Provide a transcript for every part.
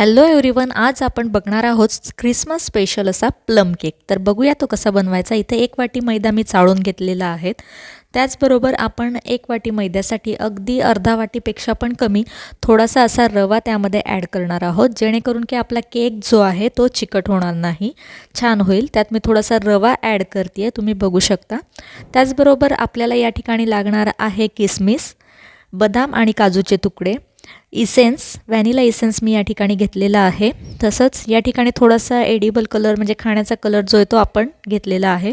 Hello everyone आज आपण बघणार आहोत क्रिसमस स्पेशल असा प्लम केक तर बघूया तो कसा बनवायचा. इथे एक वाटी मैदा मी चाळून घेतलेला आहे. त्याचबरोबर आपण एक वाटी मैद्यासाठी अगदी अर्धा वाटीपेक्षा पण कमी थोडासा असा रवा त्यामध्ये ॲड करणार आहोत. जेणेकरून की आपला केक जो आहे तो चिकट होणार नाही. छान होईल. त्यात मी थोडासा रवा ॲड करते आहे तुम्ही बघू शकता. त्याचबरोबर आपल्याला या ठिकाणी लागणार आहे किसमिस बदाम आणि काजूचे तुकडे. इसेन्स व्हॅनिला इसेन्स मी या ठिकाणी घेतलेला आहे. तसंच या ठिकाणी थोडासा एडिबल कलर म्हणजे खाण्याचा कलर जो आहे तो आपण घेतलेला आहे.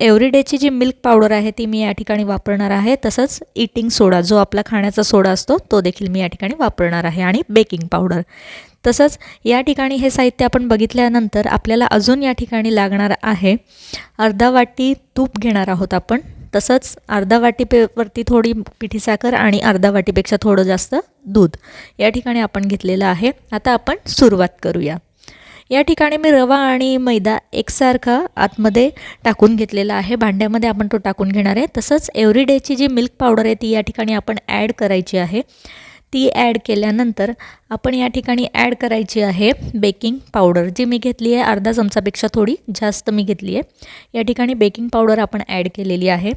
एव्हरीडेची जी मिल्क पावडर आहे ती मी या ठिकाणी वापरणार आहे. तसंच इटिंग सोडा जो आपला खाण्याचा सोडा असतो तो देखील मी या ठिकाणी वापरणार आहे आणि बेकिंग पावडर तसंच या ठिकाणी हे साहित्य आपण बघितल्यानंतर आपल्याला अजून या ठिकाणी लागणार आहे. अर्धा वाटी तूप घेणार आहोत आपण. तसंच अर्धा वाटीपेवरती थोडी पिठी साखर आणि अर्धा वाटीपेक्षा थोडं जास्त दूध या ठिकाणी आपण घेतलेलं आहे. आता आपण सुरुवात करूया. या ठिकाणी मी रवा आणि मैदा एकसारखा आतमध्ये टाकून घेतलेला आहे. भांड्यामध्ये आपण तो टाकून घेणार आहे. तसंच एव्हरीडेची जी मिल्क पावडर आहे ती या ठिकाणी आपण ॲड करायची आहे. ती ॲड केल्यानंतर आपण या ठिकाणी ॲड करायची आहे बेकिंग पावडर. जी मी घेतली आहे अर्धा चमचापेक्षा थोडी जास्त मी घेतली आहे. या ठिकाणी बेकिंग पावडर आपण ॲड केलेली आहे.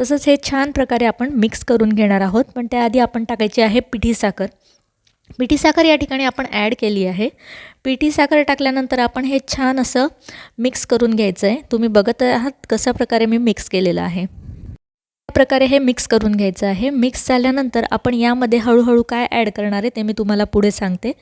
तसंच हे छान प्रकारे आपण मिक्स करून घेणार आहोत. पण त्याआधी आपण टाकायची आहे पिठी साखर. पिठी साखर या ठिकाणी आपण ॲड केली आहे. पिठी साखर टाकल्यानंतर आपण हे छान असं मिक्स करून घ्यायचं आहे. तुम्ही बघत आहात कशा प्रकारे मी मिक्स केलेलं आहे. प्रकारे हे मिक्स करून घ्यायचं आहे. मिक्स झाल्यानंतर आपण यामध्ये हळूहळू काय ॲड करणार आहे ते मी तुम्हाला पुढे सांगते.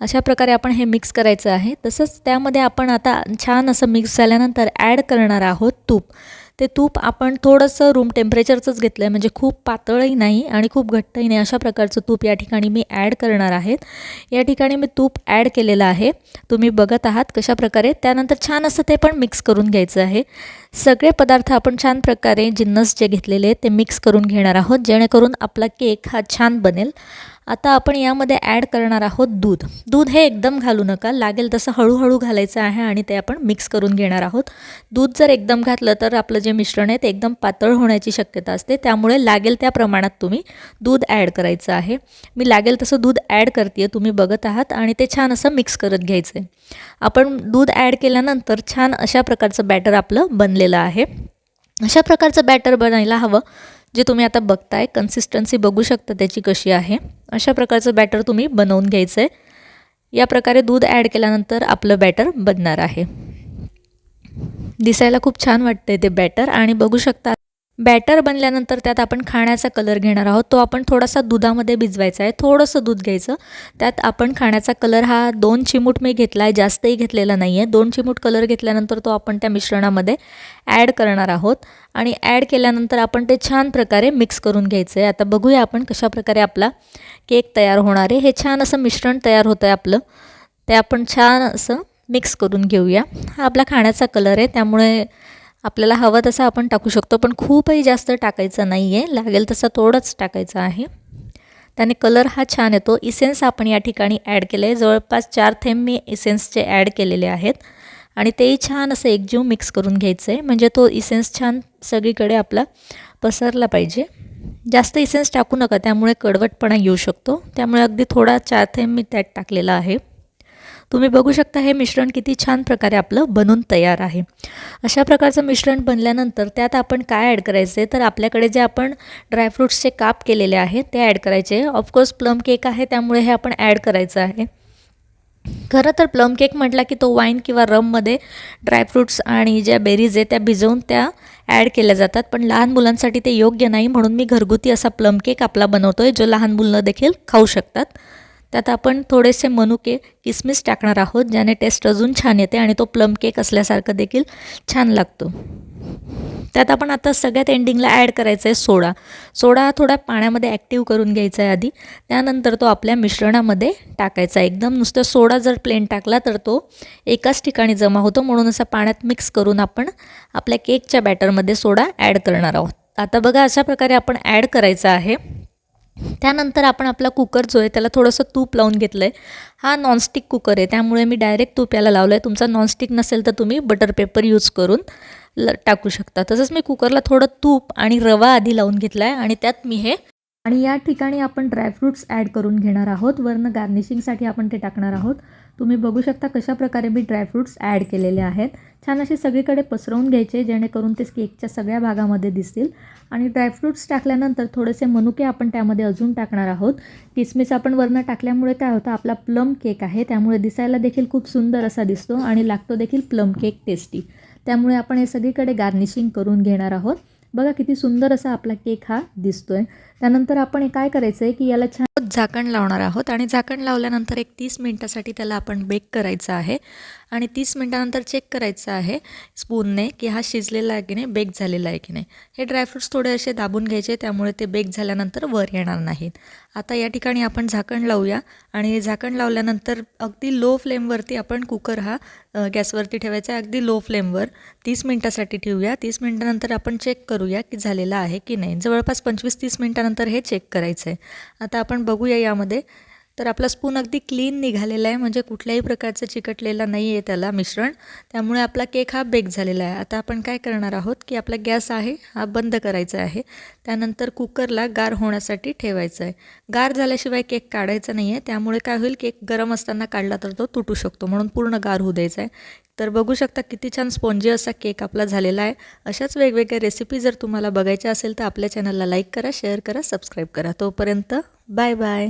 अशा प्रकारे आपण हे मिक्स करायचं आहे. तसंच त्यामध्ये आपण आता छान असं मिक्स झाल्यानंतर ॲड करणार आहोत तूप. ते तूप आपण थोडंसं रूम टेम्परेचरचंच घेतलं आहे म्हणजे खूप पातळही नाही आणि खूप घट्टही नाही. अशा प्रकारचं तूप या ठिकाणी मी ॲड करणार आहेत या ठिकाणी मी तूप ॲड केलेलं आहे. तुम्ही बघत आहात कशा प्रकारे त्यानंतर छान असं ते पण मिक्स करून घ्यायचं आहे. सगळे पदार्थ आपण छान प्रकारे जिन्नस जे घेतलेले आहेत ते मिक्स करून घेणार आहोत जेणेकरून आपला केक हा छान बनेल. आता आपण यामध्ये ॲड करणार आहोत दूध. दूध हे एकदम घालू नका लागेल तसं हळूहळू घालायचं आहे आणि ते आपण मिक्स करून घेणार आहोत. दूध जर एकदम घातलं तर आपलं जे मिश्रण आहे ते एकदम पातळ होण्याची शक्यता असते त्यामुळे लागेल त्या प्रमाणात तुम्ही दूध ॲड करायचं आहे. मी लागेल तसं दूध ॲड करते तुम्ही बघत आहात आणि ते छान असं मिक्स करत घ्यायचं आहे आपण दूध ॲड केल्यानंतर छान अशा प्रकारचं बॅटर आपलं बनलेलं आहे. अशा प्रकारचं बॅटर बनायला हवं जे तुम्ही आता बघताय. कन्सिस्टन्सी बघू शकता त्याची कशी आहे. अशा प्रकारचं बॅटर तुम्ही बनवून घ्यायचं आहे या प्रकारे दूध ॲड केल्यानंतर आपलं बॅटर बनणार आहे. दिसायला खूप छान वाटतं ते बॅटर आणि बघू शकता बॅटर बनल्यानंतर त्यात आपण खाण्याचा कलर घेणार आहोत. तो आपण थोडासा दुधामध्ये भिजवायचा आहे. थोडंसं दूध घ्यायचं. त्यात आपण खाण्याचा कलर हा दोन चिमूट मी घेतला आहे जास्तही घेतलेला नाही आहे दोन चिमूट कलर घेतल्यानंतर तो आपण त्या मिश्रणामध्ये ॲड करणार आहोत. आणि ॲड केल्यानंतर आपण ते छान प्रकारे मिक्स करून घ्यायचं आहे आता बघूया आपण कशा प्रकारे आपला केक तयार होणार आहे. हे छान असं मिश्रण तयार होतं आहे आपलं. ते आपण छान असं मिक्स करून घेऊया. हा आपला खाण्याचा कलर आहे. त्यामुळे आपल्याला हवं तसं आपण टाकू शकतो पण खूपही जास्त टाकायचं नाही आहे लागेल तसा थोडंच टाकायचं आहे. त्याने कलर हा छान येतो. इसेन्स आपण या ठिकाणी ॲड केलं आहे जवळपास चार थेंब मी इसेन्सचे ॲड केलेले आहेत. आणि तेही छान असं एकजीव मिक्स करून घ्यायचं आहे म्हणजे तो इसेन्स छान सगळीकडे आपला पसरला पाहिजे. जास्त इसेन्स टाकू नका. त्यामुळे कडवटपणा येऊ शकतो. त्यामुळे अगदी थोडा चार थेंब मी त्यात टाकलेला आहे. तुम्ही बघू शकता हे मिश्रण किती छान प्रकारे आपलं बनून तयार आहे. अशा प्रकारचं मिश्रण बनल्यानंतर त्यात आपण काय ॲड करायचं तर आपल्याकडे जे आपण ड्रायफ्रूट्सचे काप केलेले आहेत ते ॲड करायचे. ऑफकोर्स प्लम केक आहे त्यामुळे हे आपण ॲड करायचं आहे. खरं तर प्लम केक म्हटला की तो वाईन किंवा रममध्ये ड्रायफ्रूट्स आणि ज्या बेरीज आहे त्या भिजवून त्या ॲड केल्या जातात. पण लहान मुलांसाठी ते योग्य नाही म्हणून मी घरगुती असा प्लम केक आपला बनवतो आहे जो लहान मुलं देखील खाऊ शकतात. त्यात आपण थोडेसे मनुके किसमिस टाकणार आहोत ज्याने टेस्ट अजून छान येते आणि तो प्लम केक असल्यासारखं देखील छान लागतो. त्यात आपण आता सगळ्यात एंडिंगला ॲड करायचा आहे सोडा. सोडा हा थोडा पाण्यामध्ये ॲक्टिव्ह करून घ्यायचा आहे आधी. त्यानंतर तो आपल्या मिश्रणामध्ये टाकायचा. आहे एकदम नुसतं सोडा जर प्लेन टाकला तर तो एकाच ठिकाणी जमा होतो. म्हणून असं पाण्यात मिक्स करून आपण आपल्या केकच्या बॅटरमध्ये सोडा ॲड करणार आहोत. आता बघा अशा प्रकारे आपण ॲड करायचं आहे. त्यानंतर आपण आपला कुकर जो आहे त्याला थोडंसं तूप लावून घेतलं आहे हा नॉनस्टिक कुकर आहे. त्यामुळे मी डायरेक्ट तूप याला लावलं आहे तुमचा नॉनस्टिक नसेल तर तुम्ही बटर पेपर यूज करून ल टाकू शकता. तसंच मी कुकरला थोडं तूप आणि रवा आधी लावून घेतला आहे आणि त्यात मी हे आणि या ठिकाणी आपण ड्रायफ्रूट्स ॲड करून घेणार आहोत. वरनं गार्निशिंगसाठी आपण ते टाकणार आहोत. तुम्ही बघू शकता कशा प्रकारे मी ड्रायफ्रूट्स ॲड केलेले आहेत. छान असे सगळीकडे पसरवून घ्यायचे जेणेकरून ते केकच्या सगळ्या भागामध्ये दिसतील. आणि ड्रायफ्रूट्स टाकल्यानंतर थोडेसे मनुके आपण त्यामध्ये अजून टाकणार आहोत. किसमिस आपण वरनं टाकल्यामुळे काय होतं आपला प्लम केक आहे. त्यामुळे दिसायला देखील खूप सुंदर असा दिसतो आणि लागतो देखील प्लम केक टेस्टी त्यामुळे आपण हे सगळीकडे गार्निशिंग करून घेणार आहोत. बघा किती सुंदर असा आपला केक हा दिसतोय. त्यानंतर आपण काय करायचं आहे की याला छान झाकण लावणार आहोत आणि झाकण लावल्यानंतर एक तीस मिनटासाठी त्याला आपण बेक करायचं आहे. आणि तीस मिनटानंतर चेक करायचं आहे स्पूनने की हा शिजलेला आहे की नाही बेक झालेला आहे की नाही. हे ड्रायफ्रूट्स थोडे असे दाबून घ्यायचे त्यामुळे ते बेक झाल्यानंतर वर येणार नाहीत. आता या ठिकाणी आपण झाकण लावूया आणि झाकण लावल्यानंतर अगदी लो फ्लेमवरती आपण कुकर हा गॅसवरती ठेवायचा आहे. अगदी लो फ्लेमवर तीस मिनटासाठी ठेवूया. तीस मिनटानंतर आपण चेक करूया की झालेला आहे की नाही. जवळपास पंचवीस तीस मिनटानंतर हे चेक करायचं आहे आता आपण बघूया यामध्ये तर आपला स्पून अगदी क्लीन निघालेला आहे. म्हणजे कुठल्याही प्रकारचं चिकटलेला नाही आहे त्याला मिश्रण. त्यामुळे आपला केक हा बेक झालेला आहे. आता आपण काय करणार आहोत की आपला गॅस आहे हा बंद करायचा आहे. त्यानंतर कुकरला गार होण्यासाठी ठेवायचं आहे. गार झाल्याशिवाय केक काढायचा नाही आहे त्यामुळे काय होईल केक गरम असताना काढला तर तो तुटू शकतो. म्हणून पूर्ण गार होऊ द्यायचा आहे. तर बघू शकता किती छान स्पॉन्जी असा केक आपला झालेला आहे. अशाच वेगवेगळ्या रेसिपी जर तुम्हाला बघायच्या असेल तर आपल्या चॅनलला लाईक करा शेअर करा सबस्क्राईब करा. तोपर्यंत बाय बाय